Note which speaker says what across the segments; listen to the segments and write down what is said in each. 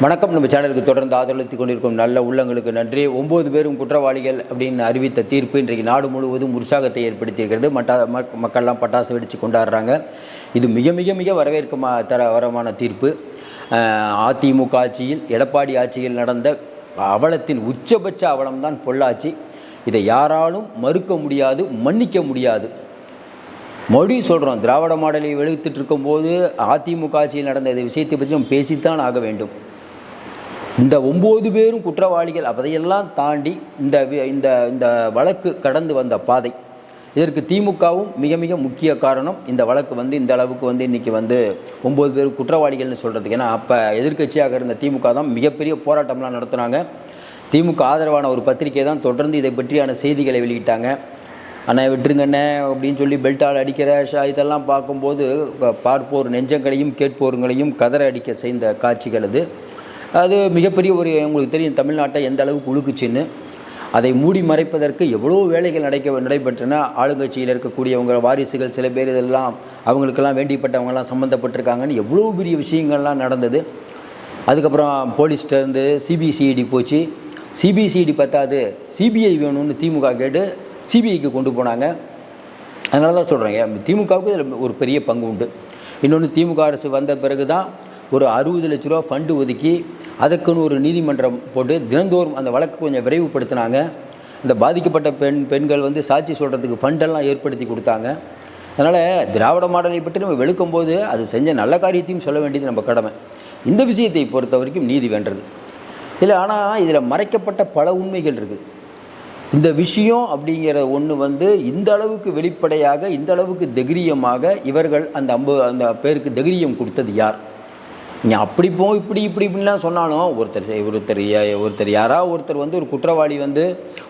Speaker 1: வணக்கம். நம்ம சேனலுக்கு தொடர்ந்து ஆதரவளித்துக் கொண்டிருக்கும் நல்ல உள்ளங்களுக்கு நன்றி. ஒம்பது பேரும் குற்றவாளிகள் அப்படின்னு அறிவித்த தீர்ப்பு இன்றைக்கு நாடு முழுவதும் உற்சாகத்தை ஏற்படுத்தியிருக்கிறது. மட்டா மக்- மக்கள்லாம் பட்டாசு வெடித்து கொண்டாடுறாங்க. இது மிக மிக மிக வரவேற்கமா தர வரமான தீர்ப்பு. அதிமுக ஆட்சியில் எடப்பாடி ஆட்சியில் நடந்த அவலத்தின் உச்சபட்ச அவலம்தான் பொள்ளாச்சி. இதை யாராலும் மறுக்க முடியாது மன்னிக்க முடியாது. மறுபடியும் சொல்கிறோம் திராவிட மாடலை வெளுத்துட்டு இருக்கும்போது அதிமுக ஆட்சியில் நடந்த இந்த விஷயத்தை பற்றி நம்ம பேசித்தான் ஆக வேண்டும். இந்த ஒம்பது பேரும் குற்றவாளிகள். அதையெல்லாம் தாண்டி இந்த வி- இந்த இந்த வழக்கு கடந்து வந்த பாதை. இதற்கு திமுகவும் மிக மிக முக்கிய காரணம் இந்த வழக்கு வந்து இந்த அளவுக்கு வந்து இன்றைக்கி வந்து ஒம்பது பேர் குற்றவாளிகள்னு சொல்கிறதுக்கு ஏன்னா அப்போ எதிர்க்கட்சியாக இருந்த திமுக தான் மிகப்பெரிய போராட்டம்லாம் நடத்துனாங்க. திமுக ஆதரவான ஒரு பத்திரிகை தான் தொடர்ந்து இதை பற்றியான செய்திகளை வெளியிட்டாங்க. அண்ணா விட்டுருங்கண்ணே அப்படின்னு சொல்லி பெல்ட்டால் அடிக்கிற இதெல்லாம் பார்க்கும்போது பார்ப்போர் நெஞ்சங்களையும் கேட்போருங்களையும் கதற அடிக்க செய்த காட்சிகள் அது. அது மிகப்பெரிய ஒரு உங்களுக்கு தெரியும் தமிழ்நாட்டை எந்த அளவுக்கு உழுக்குச்சின்னு அதை மூடி மறைப்பதற்கு எவ்வளோ வேலைகள் நடைக்க நடைபெற்றன. ஆளுங்கட்சியில் இருக்கக்கூடியவங்க வாரிசுகள் சில பேர் இதெல்லாம் அவங்களுக்கெல்லாம் வேண்டிப்பட்டவங்கெல்லாம் சம்மந்தப்பட்டிருக்காங்கன்னு எவ்வளோ பெரிய விஷயங்கள்லாம் நடந்தது. அதுக்கப்புறம் போலீஸ்டேருந்து சிபிசிஐடி போச்சு. சிபிசிஐடி பத்தாது சிபிஐ வேணும்னு திமுக கேட்டு சிபிஐக்கு கொண்டு போனாங்க. அதனால தான் சொல்கிறேன் திமுகவுக்கு இதில் ஒரு பெரிய பங்கு உண்டு. இன்னொன்று திமுக அரசு வந்த பிறகு தான் ஒரு அறுபது லட்ச ரூபா ஃபண்டு ஒதுக்கி அதுக்குன்னு ஒரு நீதிமன்றம் போட்டு தினந்தோறும் அந்த வழக்கு கொஞ்சம் விரைவுபடுத்தினாங்க. இந்த பாதிக்கப்பட்ட பெண் பெண்கள் வந்து சாட்சி சொல்கிறதுக்கு ஃபண்டெல்லாம் ஏற்படுத்தி கொடுத்தாங்க. அதனால் திராவிட மாடலை பற்றி நம்ம வெளுக்கும் போது அது செஞ்ச நல்ல காரியத்தையும் சொல்ல வேண்டியது நம்ம கடமை. இந்த விஷயத்தை பொறுத்த வரைக்கும் நீதி வென்றது. இதில் ஆனால் இதில் மறைக்கப்பட்ட பல உண்மைகள் இருக்குது இந்த விஷயம் அப்படிங்கிற ஒன்று வந்து இந்த அளவுக்கு வெளிப்படையாக இந்த அளவுக்கு தைரியமாக இவர்கள் அந்த அம்பு அந்த பேருக்கு தைரியம் கொடுத்தது யார்? நீ அப்படி போ இப்படி இப்படி இப்படிலாம் சொன்னாலும் ஒருத்தர் ஒருத்தர் யா- ஒருத்தர் யாராவது ஒருத்தர் வந்து ஒரு குற்றவாளி வந்து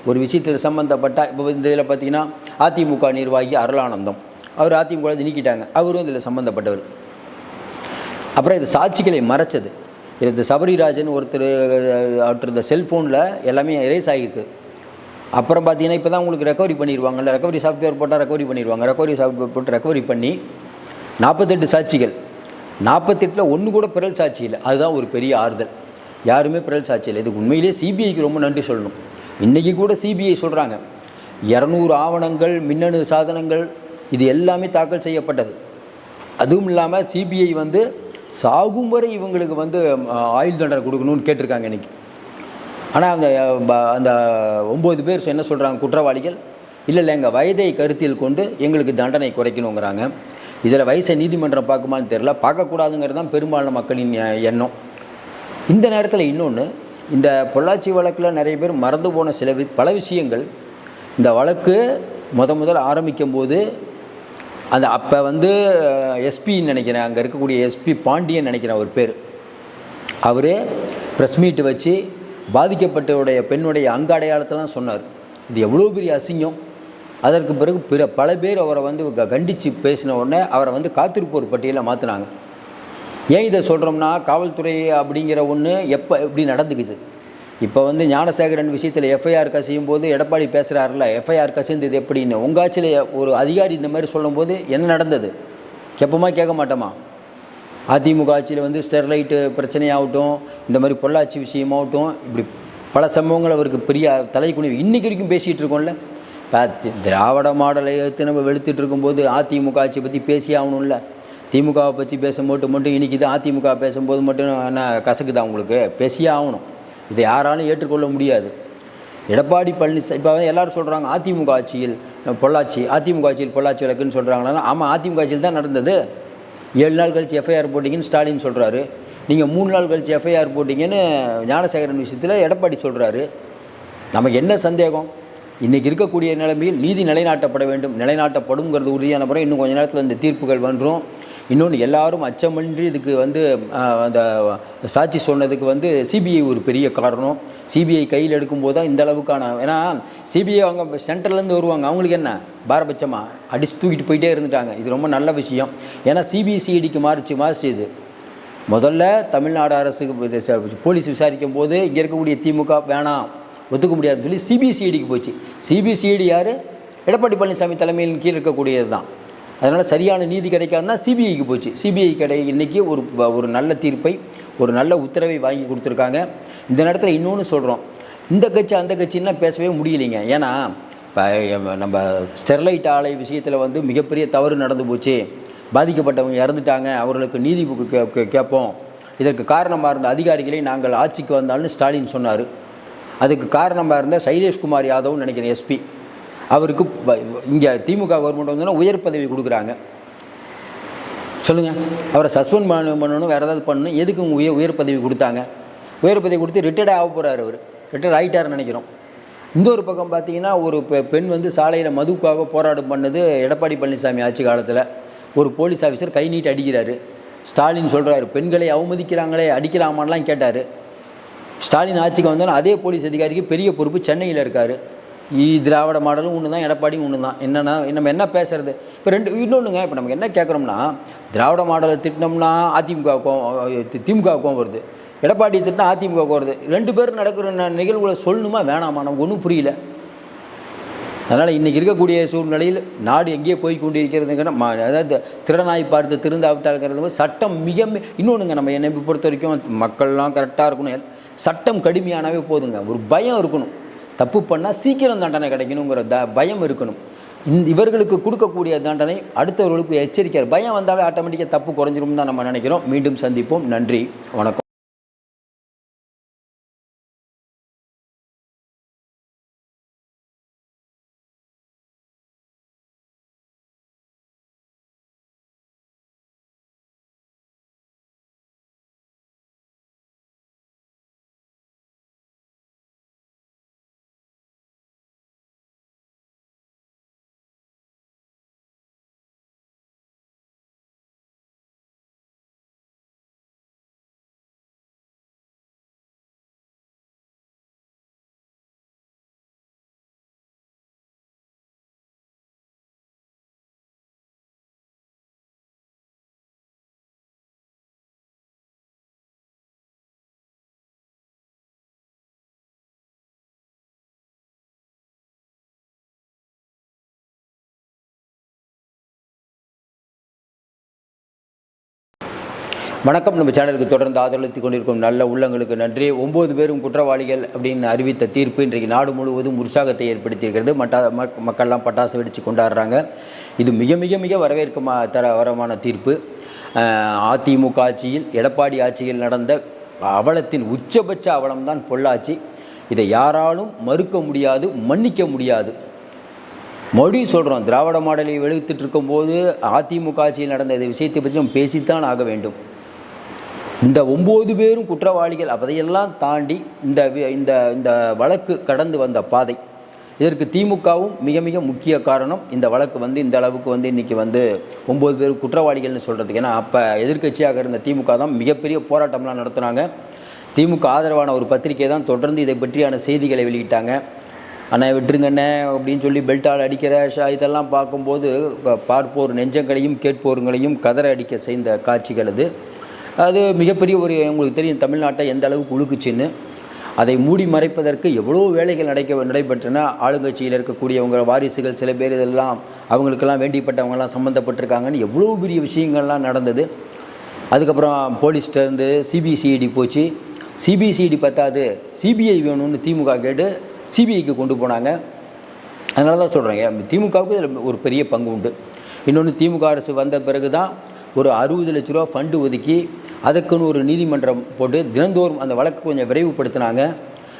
Speaker 1: ஒரு விஷயத்தில் சம்மந்தப்பட்ட இப்போ இந்த இதில் பார்த்தீங்கன்னா அதிமுக நிர்வாகி அருளானந்தம். அவர் அதிமுக நீக்கிட்டாங்க. அவரும் இதில் சம்மந்தப்பட்டவர் அப்புறம் இது சாட்சிகளை மறைச்சது. இந்த சபரிராஜன் ஒருத்தர் அவர்கிட்ட இருந்த செல்ஃபோனில் எல்லாமே எரேஸ் ஆகிருக்கு அப்புறம் பார்த்தீங்கன்னா இப்போ தான் உங்களுக்கு ரெக்கவரி பண்ணிடுவாங்கல்ல ரெக்கவரி சாஃப்ட்வேர் போட்டால் ரெக்கவரி பண்ணிடுவாங்க ரெக்கவரி சாஃப்ட்வேர் போட்டு ரெக்கவரி பண்ணி நாற்பத்தெட்டு சாட்சிகள். நாற்பத்தெட்டில் ஒன்று கூட பிறல் சாட்சி இல்லை. அதுதான் ஒரு பெரிய ஆறுதல். யாருமே பிறல் சாட்சி இல்லை. இதுக்கு உண்மையிலேயே சிபிஐக்கு ரொம்ப நன்றி சொல்லணும். இன்றைக்கி கூட சிபிஐ சொல்கிறாங்க இரநூறு ஆவணங்கள் மின்னணு சாதனங்கள் இது எல்லாமே தாக்கல் செய்யப்பட்டது. அதுவும் இல்லாமல் சிபிஐ வந்து சாகும் வரை இவங்களுக்கு வந்து ஆயுள் தண்டனை கொடுக்கணும்னு கேட்டிருக்காங்க இன்னைக்கு. ஆனால் அந்த ப- அந்த ஒம்பது பேர் என்ன சொல்கிறாங்க குற்றவாளிகள். இல்லை இல்லை எங்கள் வயதை கருத்தில் கொண்டு எங்களுக்கு தண்டனை குறைக்கணுங்கிறாங்க. இதில் வயசை நீதிமன்றம் பார்க்குமான்னு தெரில பார்க்கக்கூடாதுங்கிறது தான் பெரும்பாலான மக்களின் எண்ணம். இந்த நேரத்தில் இன்னொன்று இந்த பொள்ளாச்சி வழக்கில் நிறைய பேர் மறந்து போன சில பல விஷயங்கள். இந்த வழக்கு முத முதல் ஆரம்பிக்கும் போது அந்த அப்போ வந்து எஸ்பின்னு நினைக்கிறேன் அங்கே இருக்கக்கூடிய எஸ்பி பாண்டியன் நினைக்கிறேன் அவர் பேர். அவர் ப்ரெஸ் மீட்டு வச்சு பாதிக்கப்பட்டவுடைய பெண்ணுடைய அங்க அடையாளத்தெல்லாம் சொன்னார். இது எவ்வளோ பெரிய அசிங்கம். அதற்கு பிறகு பிற பல பேர் அவரை வந்து க- கண்டித்து பேசின உடனே அவரை வந்து காத்திருப்போர் பட்டியலில் மாற்றினாங்க ஏன் இதை சொல்கிறோம்னா காவல்துறை அப்படிங்கிற ஒன்று எப்போ எப்படி நடந்துக்குது? இப்போ வந்து ஞானசேகரன் விஷயத்தில் எஃப்ஐஆர் கசியும் போது எடப்பாடி பேசுகிறாருல எஃப்ஐஆர் கசிந்தது எப்படின்னு? உங்கள் ஆட்சியில் ஒரு அதிகாரி இந்த மாதிரி சொல்லும்போது என்ன நடந்தது? கேட்போமா கேட்க மாட்டோமா? அதிமுக ஆட்சியில் வந்து ஸ்டெர்லைட்டு பிரச்சனையாகட்டும் இந்த மாதிரி பொள்ளாச்சி விஷயமாகட்டும் இப்படி பல சம்பவங்கள் அவருக்கு பெரிய தலைக்குனிவு. இன்றைக்கி வரைக்கும் பேசிகிட்டு இருக்கோம்ல. திராவிட மாடலை எடுத்து நம்ம வெளுத்துட்டு இருக்கும்போது அதிமுக ஆட்சியை பற்றி பேசி ஆகணும்ல. திமுகவை பற்றி பேசும்போது மட்டும் இன்றைக்கி இது அதிமுக பேசும்போது மட்டும் என்ன கசக்குதா உங்களுக்கு? பேசியே ஆகணும். இதை யாராலும் ஏற்றுக்கொள்ள முடியாது. எடப்பாடி பழனிசாமி இப்போ எல்லாரும் சொல்கிறாங்க அதிமுக ஆட்சியில் பொள்ளாச்சி அதிமுக ஆட்சியில் பொள்ளாச்சி வழக்குன்னு சொல்கிறாங்களா ஆமாம் அதிமுக ஆட்சியில் தான் நடந்தது. ஏழு நாள் கழித்து எஃப்ஐஆர் போட்டிங்கன்னு ஸ்டாலின் சொல்கிறாரு நீங்கள் மூணு நாள் கழிச்சு எஃப்ஐஆர் போட்டிங்கன்னு ஞானசேகரன் விஷயத்தில் எடப்பாடி சொல்கிறாரு நமக்கு என்ன சந்தேகம்? இன்றைக்கி இருக்கக்கூடிய நிலைமையில் நீதி நிலைநாட்டப்பட வேண்டும். நிலைநாட்டப்படும்ங்கிறது உறுதியான பிறகு இன்னும் கொஞ்ச நேரத்தில் இந்த தீர்ப்புகள் வந்துடும் இன்னொன்று எல்லாரும் அச்சமின்றி இதுக்கு வந்து அந்த சாட்சி சொன்னதுக்கு வந்து சிபிஐ ஒரு பெரிய காரணம். சிபிஐ கையில் எடுக்கும்போது தான் இந்த அளவுக்கான ஏன்னா சிபிஐ அவங்க சென்டர்லேருந்து வருவாங்க. அவங்களுக்கு என்ன? பாரபட்சமாக அடித்து தூக்கிட்டு போயிட்டே இருந்துட்டாங்க. இது ரொம்ப நல்ல விஷயம். ஏன்னா சிபிசிஐடிக்கு மாறிச்சு மாறிச்சு இது. முதல்ல தமிழ்நாடு அரசுக்கு போலீஸ் விசாரிக்கும் போது இங்கே இருக்கக்கூடிய திமுக வேணாம். ஒத்துக்க முடியாதுன்னு சொல்லி சிபிசிஐடிக்கு போச்சு. சிபிசிஐடி யார்? எடப்பாடி பழனிசாமி தலைமையின் கீழ் இருக்கக்கூடியது தான். அதனால் சரியான நீதி கிடைக்காதுன்னா சிபிஐக்கு போச்சு. சிபிஐ கடை இன்றைக்கி ஒரு ஒரு நல்ல தீர்ப்பை ஒரு நல்ல உத்தரவை வாங்கி கொடுத்துருக்காங்க. இந்த நேரத்தில் இன்னொன்று சொல்கிறோம் இந்த கட்சி அந்த கட்சின்னா பேசவே முடியலைங்க. ஏன்னா இப்போ நம்ம ஸ்டெர்லைட் ஆலை விஷயத்தில் வந்து மிகப்பெரிய தவறு நடந்து போச்சு. பாதிக்கப்பட்டவங்க இறந்துட்டாங்க. அவர்களுக்கு நீதி கே- கே- கேட்போம். இதற்கு காரணமாக இருந்த அதிகாரிகளை நாங்கள் ஆட்சிக்கு வந்தாலும் ஸ்டாலின் சொன்னார். அதுக்கு காரணமாக இருந்த சைலேஷ்குமார் யாதவ்னு நினைக்கிறேன் எஸ்பி. அவருக்கு இங்கே திமுக கவர்மெண்ட் வந்தோன்னா உயர் பதவி கொடுக்குறாங்க. சொல்லுங்கள் அவரை சஸ்பெண்ட் பண்ண பண்ணணும் வேறு ஏதாவது பண்ணணும். எதுக்கு உயர் உயர் பதவி கொடுத்தாங்க? உயர் பதவி கொடுத்து ரிட்டையர்ட் ஆக போகிறார் அவர். ரிட்டையர்ட் ஆகிட்டார்னு நினைக்கிறோம். இந்த ஒரு பக்கம் பார்த்தீங்கன்னா ஒரு பெண் வந்து சாலையில் மதுக்காக போராட்டம் பண்ணது எடப்பாடி பழனிசாமி ஆட்சி காலத்தில். ஒரு போலீஸ் ஆஃபீஸர் கை நீட்டி அடிக்கிறாரு. ஸ்டாலின் சொல்கிறாரு பெண்களை அவமதிக்கிறாங்களே அடிக்கலாமான்லாம் கேட்டார். ஸ்டாலின் ஆட்சிக்கு வந்தாலும் அதே போலீஸ் அதிகாரிக்கு பெரிய பொறுப்பு சென்னையில் இருக்கார். திராவிட மாடலும் ஒன்று தான் எடப்பாடியும் ஒன்று தான் என்னென்னா நம்ம என்ன பேசுறது? இப்போ ரெண்டு இன்னொன்றுங்க இப்போ நமக்கு என்ன கேட்குறோம்னா திராவிட மாடலை திட்டினோம்னா அதிமுகவுக்கும் திமுகவுக்கும் வருது. எடப்பாடி திட்டினா அதிமுக வருது. ரெண்டு பேரும் நடக்கிற நிகழ்வுகளை சொல்லணுமா வேணாமா? நமக்கு ஒன்றும் புரியல. அதனால் இன்றைக்கி இருக்கக்கூடிய சூழ்நிலையில் நாடு எங்கேயே போய் கொண்டிருக்கிறதுங்கிற ம அதாவது திறனாய் பார்த்து திருந்தாவிட்டாங்கிறது சட்டம் மிக இன்னொன்றுங்க நம்ம என்னை பொறுத்த வரைக்கும் மக்கள்லாம் கரெக்டாக இருக்கணும். சட்டம் கடுமையானாவே போதுங்க. ஒரு பயம் இருக்கணும். தப்பு பண்ணால் சீக்கிரம் தண்டனை கிடைக்கணுங்கிற த பயம் இருக்கணும். இந்த இவர்களுக்கு கொடுக்கக்கூடிய தண்டனை அடுத்தவர்களுக்கு எச்சரிக்கை பயம் வந்தாலே ஆட்டோமேட்டிக்காக தப்பு குறைஞ்சிரும் தான் நம்ம நினைக்கிறோம். மீண்டும் சந்திப்போம். நன்றி. வணக்கம். வணக்கம். நம்ம சேனலுக்கு தொடர்ந்து ஆதரவளித்து கொண்டிருக்கும் நல்ல உள்ளங்களுக்கு நன்றி. ஒம்பது பேரும் குற்றவாளிகள் அப்படின்னு அறிவித்த தீர்ப்பு இன்றைக்கு நாடு முழுவதும் உற்சாகத்தை ஏற்படுத்தியிருக்கிறது. மட்டா மக்- மக்கள்லாம் பட்டாசு வெடித்து கொண்டாடுறாங்க. இது மிக மிக மிக வரவேற்கமா தர வரமான தீர்ப்பு. அதிமுக ஆட்சியில் எடப்பாடி ஆட்சியில் நடந்த அவலத்தின் உச்சபட்ச அவலம்தான் பொள்ளாச்சி. இதை யாராலும் மறுக்க முடியாது மன்னிக்க முடியாது. மறுபடியும் சொல்கிறோம் திராவிட மாடலை வெளுத்துட்டு இருக்கும்போது அதிமுக ஆட்சியில் நடந்த இந்த விஷயத்தை பற்றி நம்ம பேசித்தான் ஆக வேண்டும். இந்த ஒம்பது பேரும் குற்றவாளிகள் அதையெல்லாம் தாண்டி இந்த வி- இந்த இந்த வழக்கு கடந்து வந்த பாதை. இதற்கு திமுகவும் மிக மிக முக்கிய காரணம் இந்த வழக்கு வந்து இந்த அளவுக்கு வந்து இன்றைக்கி வந்து ஒம்பது பேர் குற்றவாளிகள்னு சொல்கிறதுக்கு ஏன்னா அப்போ எதிர்க்கட்சியாக இருந்த திமுக தான் மிகப்பெரிய போராட்டம்லாம் நடத்துனாங்க. திமுக ஆதரவான ஒரு பத்திரிகை தான் தொடர்ந்து இதை பற்றியான செய்திகளை வெளியிட்டாங்க. அண்ணா விட்டுருங்கண்ணே அப்படின்னு சொல்லி பெல்ட்டால் அடிக்கிற இதெல்லாம் பார்க்கும்போது பார்ப்போர் நெஞ்சங்களையும் கேட்போருங்களையும் கதற அடிக்க செய்த காட்சிகள் அது. அது மிகப்பெரிய ஒரு உங்களுக்கு தெரியும் தமிழ்நாட்டை எந்த அளவுக்கு உழுக்குச்சின்னு அதை மூடி மறைப்பதற்கு எவ்வளோ வேலைகள் நடைக்க நடைபெற்றன. ஆளுங்கட்சியில் இருக்கக்கூடியவங்க வாரிசுகள் சில பேர் இதெல்லாம் அவங்களுக்கெல்லாம் வேண்டிப்பட்டவங்கெல்லாம் சம்மந்தப்பட்டிருக்காங்கன்னு எவ்வளோ பெரிய விஷயங்கள்லாம் நடந்தது. அதுக்கப்புறம் போலீஸ்டேருந்து சிபிசிஐடி போச்சு. சிபிசிஐடி பத்தாது சிபிஐ வேணும்னு திமுக கேட்டு சிபிஐக்கு கொண்டு போனாங்க. அதனால தான் சொல்கிறேன் திமுகவுக்கு இதில் ஒரு பெரிய பங்கு உண்டு. இன்னொன்று திமுக அரசு வந்த பிறகு தான் ஒரு அறுபது லட்ச ரூபா ஃபண்டு ஒதுக்கி அதுக்குன்னு ஒரு நீதிமன்றம் போட்டு தினந்தோறும் அந்த வழக்கு கொஞ்சம் விரைவுபடுத்தினாங்க.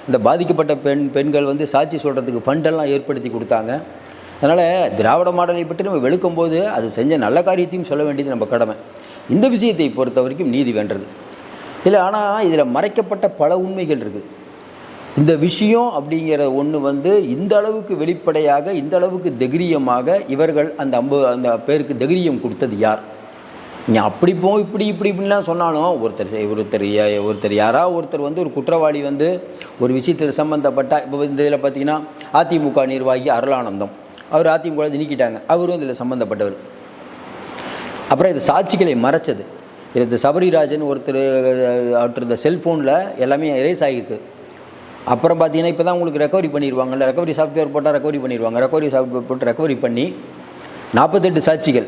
Speaker 1: இந்த பாதிக்கப்பட்ட பெண் பெண்கள் வந்து சாட்சி சொல்கிறதுக்கு ஃபண்டெல்லாம் ஏற்படுத்தி கொடுத்தாங்க. அதனால் திராவிட மாடலை பற்றி நம்ம வெளுக்கும்போது அது செஞ்ச நல்ல காரியத்தையும் சொல்ல வேண்டியது நம்ம கடமை. இந்த விஷயத்தை பொறுத்த வரைக்கும் நீதி வேண்டது. இல்லை ஆனால் இதில் மறைக்கப்பட்ட பல உண்மைகள் இருக்குது இந்த விஷயம் அப்படிங்கிற ஒன்று வந்து இந்த அளவுக்கு வெளிப்படையாக இந்த அளவுக்கு தைரியமாக இவர்கள் அந்த அம்பு அந்த பேருக்கு தைரியம் கொடுத்தது யார்? நீ அப்படி போ இப்படி இப்படி இப்படிலாம் சொன்னாலும் ஒருத்தர் ஒருத்தர் யா- ஒருத்தர் யாராவது ஒருத்தர் வந்து ஒரு குற்றவாளி வந்து ஒரு விஷயத்தில் சம்மந்தப்பட்ட இப்போ இந்த இதில் பார்த்தீங்கன்னா அதிமுக நிர்வாகி அருளானந்தம். அவர் அதிமுக நீக்கிட்டாங்க. அவரும் இதில் சம்மந்தப்பட்டவர் அப்புறம் இது சாட்சிகளை மறைச்சது. இது சபரிராஜன் ஒருத்தர் அவற்று இந்த செல்ஃபோனில் எல்லாமே எரேஸ் ஆகிருக்கு அப்புறம் பார்த்தீங்கன்னா இப்போ தான் உங்களுக்கு ரெக்கவரி பண்ணிடுவாங்கல்ல ரெக்கவரி சாஃப்ட்வேர் போட்டால் ரெக்கவரி பண்ணிடுவாங்க ரெக்கவரி சாஃப்ட்வேர் போட்டு ரெக்கவரி பண்ணி நாற்பத்தெட்டு சாட்சிகள்.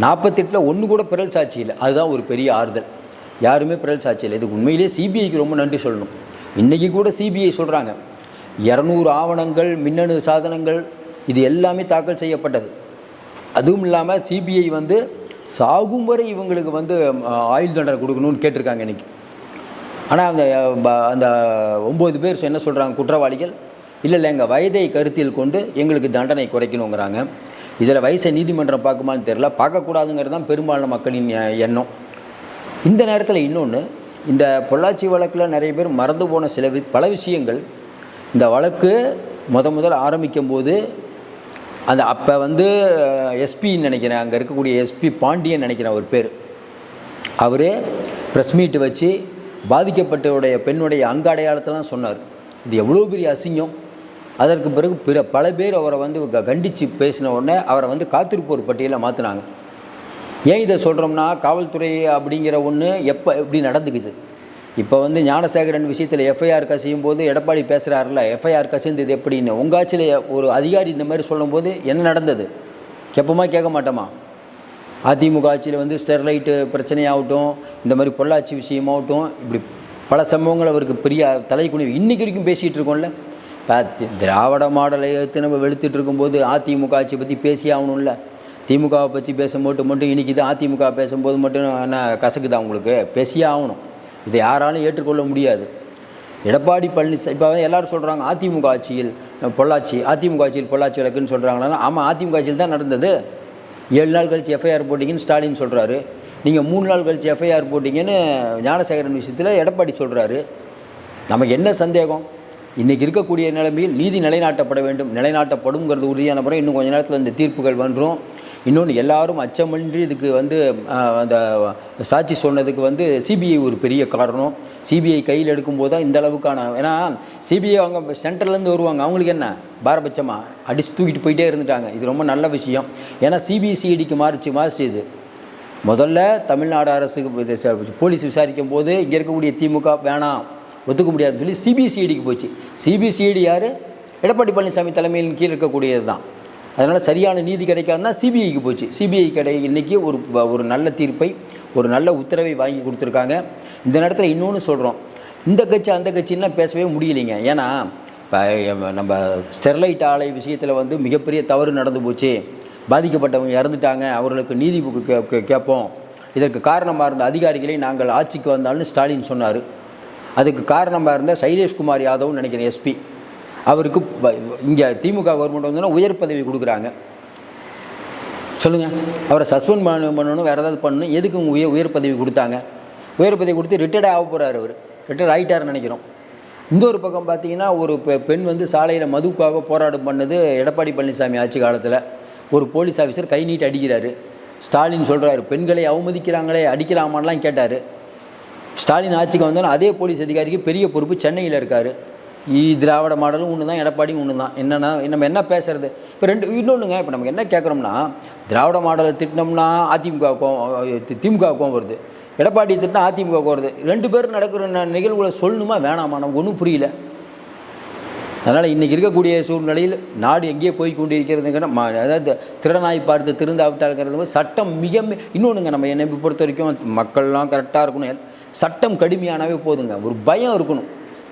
Speaker 1: நாற்பத்தெட்டில் ஒன்று கூட பிறல் சாட்சி இல்லை. அதுதான் ஒரு பெரிய ஆறுதல். யாருமே பிறல் சாட்சி இல்லை. இதுக்கு உண்மையிலேயே சிபிஐக்கு ரொம்ப நன்றி சொல்லணும். இன்றைக்கி கூட சிபிஐ சொல்கிறாங்க இரநூறு ஆவணங்கள் மின்னணு சாதனங்கள் இது எல்லாமே தாக்கல் செய்யப்பட்டது. அதுவும் இல்லாமல் சிபிஐ வந்து சாகும் வரை இவங்களுக்கு வந்து ஆயுள் தண்டனை கொடுக்கணும்னு கேட்டிருக்காங்க இன்றைக்கி ஆனால் அந்த ப- அந்த ஒம்பது பேர் என்ன சொல்கிறாங்க குற்றவாளிகள்? இல்லை இல்லை எங்கள் வயதை கருத்தில் கொண்டு எங்களுக்கு தண்டனை குறைக்கணுங்கிறாங்க. இதில் வயசை நீதிமன்றம் பார்க்குமான்னு தெரில பார்க்கக்கூடாதுங்கிறது தான் பெரும்பாலான மக்களின் எண்ணம். இந்த நேரத்தில் இன்னொன்று இந்த பொள்ளாச்சி வழக்கில் நிறைய பேர் மறந்து போன சில வி- பல விஷயங்கள். இந்த வழக்கு முத முதல் ஆரம்பிக்கும் போது அந்த அப்போ வந்து எஸ்பின்னு நினைக்கிறேன் அங்கே இருக்கக்கூடிய எஸ்பி பாண்டியன் நினைக்கிறேன் ஒரு பேர். அவர் ப்ரெஸ் மீட் வச்சு பாதிக்கப்பட்டவருடைய பெண்ணுடைய அங்க அடையாளத்தெல்லாம் சொன்னார். இது எவ்வளோ பெரிய அசிங்கம். அதற்கு பிறகு பிற பல பேர் அவரை வந்து க- கண்டித்து பேசின உடனே அவரை வந்து காத்திருப்போர் பட்டியலில் மாற்றினாங்க ஏன் இதை சொல்கிறோம்னா காவல்துறை அப்படிங்கிற ஒன்று எப்போ எப்படி நடந்துக்குது? இப்போ வந்து ஞானசேகரன் விஷயத்தில் எஃப்ஐஆர் கசியும் போது எடப்பாடி பேசுகிறாருல எஃப்ஐஆர் கசிந்தது எப்படின்னு? உங்கள் ஆட்சியில் ஒரு அதிகாரி இந்த மாதிரி சொல்லும்போது என்ன நடந்தது? எப்போமா கேட்க மாட்டோமா? அதிமுக ஆட்சியில் வந்து ஸ்டெர்லைட்டு பிரச்சனையாகட்டும் இந்த மாதிரி பொள்ளாச்சி விஷயமாகட்டும் இப்படி பல சம்பவங்கள் அவருக்கு பெரிய தலைக்குனிவு இன்றைக்கி வரைக்கும் பேசிகிட்டு இருக்கோம்ல. திராவிட மாடலை எடுத்து நம்ம வெளுத்துட்டு இருக்கும்போது அதிமுக ஆட்சியை பற்றி பேசி ஆகணும்ல. திமுகவை பற்றி பேசும்போது மட்டும் இன்றைக்கி அதிமுக பேசும்போது மட்டும் என்ன கசக்குதா உங்களுக்கு? பேசியே ஆகணும். இதை யாராலும் ஏற்றுக்கொள்ள முடியாது. எடப்பாடி பழனிசாமி இப்போ எல்லாரும் சொல்கிறாங்க அதிமுக ஆட்சியில் பொள்ளாச்சி அதிமுக ஆட்சியில் பொள்ளாச்சி வழக்குன்னு சொல்கிறாங்களா ஆமாம் அதிமுக ஆட்சியில் தான் நடந்தது. ஏழு நாள் கழிச்சு எஃப்ஐஆர் போட்டிங்கன்னு ஸ்டாலின் சொல்கிறாரு நீங்கள் மூணு நாள் கழிச்சு எஃப்ஐஆர் போட்டிங்கன்னு ஞானசேகரன் விஷயத்தில் எடப்பாடி சொல்கிறாரு நமக்கு என்ன சந்தேகம்? இன்றைக்கி இருக்கக்கூடிய நிலைமையில் நீதி நிலைநாட்டப்பட வேண்டும். நிலைநாட்டப்படுங்கிறது உறுதியான பிறகு இன்னும் கொஞ்ச நேரத்தில் இந்த தீர்ப்புகள் வந்துடும் இன்னொன்று எல்லாரும் அச்சமின்றி இதுக்கு வந்து அந்த சாட்சி சொன்னதுக்கு வந்து சிபிஐ ஒரு பெரிய காரணம். சிபிஐ கையில் எடுக்கும்போது தான் இந்த அளவுக்கான ஏன்னா சிபிஐ அவங்க சென்டர்லேருந்து வருவாங்க. அவங்களுக்கு என்ன? பாரபட்சமாக அடிச்சு தூக்கிட்டு போயிட்டே இருந்துட்டாங்க. இது ரொம்ப நல்ல விஷயம். ஏன்னா சிபிசிஐடிக்கு மாறிச்சு மாறிச்சு இது. முதல்ல தமிழ்நாடு அரசுக்கு போலீஸ் விசாரிக்கும் போது இங்கே இருக்கக்கூடிய திமுக வேணாம். ஒத்துக்க முடியாதுன்னு சொல்லி சிபிசிஐடிக்கு போச்சு. சிபிசிஐடி யார்? எடப்பாடி பழனிசாமி தலைமையின் கீழ் இருக்கக்கூடியது தான். அதனால் சரியான நீதி கிடைக்காதுன்னா சிபிஐக்கு போச்சு. சிபிஐ கடை இன்றைக்கி ஒரு ஒரு நல்ல தீர்ப்பை ஒரு நல்ல உத்தரவை வாங்கி கொடுத்துருக்காங்க. இந்த நேரத்தில் இன்னொன்று சொல்கிறோம் இந்த கட்சி அந்த கட்சின்னா பேசவே முடியலைங்க. ஏன்னா இப்போ நம்ம ஸ்டெர்லைட் ஆலை விஷயத்தில் வந்து மிகப்பெரிய தவறு நடந்து போச்சு. பாதிக்கப்பட்டவங்க இறந்துட்டாங்க. அவர்களுக்கு நீதி கே- கே- கேட்போம். இதற்கு காரணமாக இருந்த அதிகாரிகளை நாங்கள் ஆட்சிக்கு வந்தாலும் ஸ்டாலின் சொன்னார். அதுக்கு காரணமாக இருந்த சைலேஷ்குமார் யாதவ்னு நினைக்கிறேன் எஸ்பி. அவருக்கு இங்கே திமுக கவர்மெண்ட் வந்தோன்னா உயர் பதவி கொடுக்குறாங்க. சொல்லுங்கள் அவரை சஸ்பெண்ட் பண்ண பண்ணணும் வேறு ஏதாவது பண்ணணும். எதுக்கு உயர் உயர் பதவி கொடுத்தாங்க? உயர் பதவி கொடுத்து ரிட்டையர்ட் ஆக போகிறார் அவர். ரிட்டையர்ட் ஆகிட்டாருன்னு நினைக்கிறோம். இந்த ஒரு பக்கம் பார்த்தீங்கன்னா ஒரு பெ- பெண் வந்து சாலையில் மதுவுக்காக போராட்டம் பண்ணது எடப்பாடி பழனிசாமி ஆட்சி காலத்தில். ஒரு போலீஸ் ஆஃபீஸர் கை நீட்டி அடிக்கிறாரு. ஸ்டாலின் சொல்கிறாரு பெண்களை அவமதிக்கிறாங்களே அடிக்கலாமான்லாம் கேட்டார். ஸ்டாலின் ஆட்சிக்கு வந்தாலும் அதே போலீஸ் அதிகாரிக்கு பெரிய பொறுப்பு சென்னையில் இருக்கார். ஈ திராவிட மாடலும் ஒன்று தான் எடப்பாடியும் ஒன்று தான் என்னென்னா நம்ம என்ன பேசுறது? இப்போ ரெண்டு இன்னொன்றுங்க இப்போ நமக்கு என்ன கேட்குறோம்னா திராவிட மாடலை திட்டினோம்னா அதிமுகவுக்கும் திமுகவுக்கும் வருது. எடப்பாடி திட்டினா அதிமுகவுக்கு வருது. ரெண்டு பேரும் நடக்கிற நிகழ்வுகளை சொல்லணுமா வேணாமா நமக்கு ஒன்றும் புரியல. அதனால் இன்றைக்கி இருக்கக்கூடிய சூழ்நிலையில் நாடு எங்கேயே போய் கொண்டிருக்கிறதுங்கிற அதாவது திறனாய் பார்த்து திருந்தாவிட்டாங்கிறது சட்டம் மிக இன்னொன்றுங்க நம்ம என்னை பொறுத்த வரைக்கும் மக்கள்லாம் கரெக்டாக இருக்கணும். சட்டம் கடுமையானவே போதுங்க. ஒரு பயம் இருக்கணும்.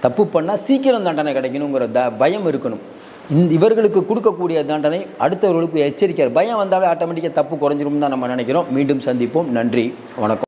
Speaker 1: தப்பு பண்ணால் சீக்கிரம் தண்டனை கிடைக்கணுங்கிற த பயம் இருக்கணும். இந்த இவர்களுக்கு கொடுக்கக்கூடிய தண்டனை அடுத்தவர்களுக்கு எச்சரிக்கை பயம் வந்தாலே ஆட்டோமேட்டிக்காக தப்பு குறைஞ்சிரும் தான் நம்ம நினைக்கிறோம். மீண்டும் சந்திப்போம். நன்றி. வணக்கம்.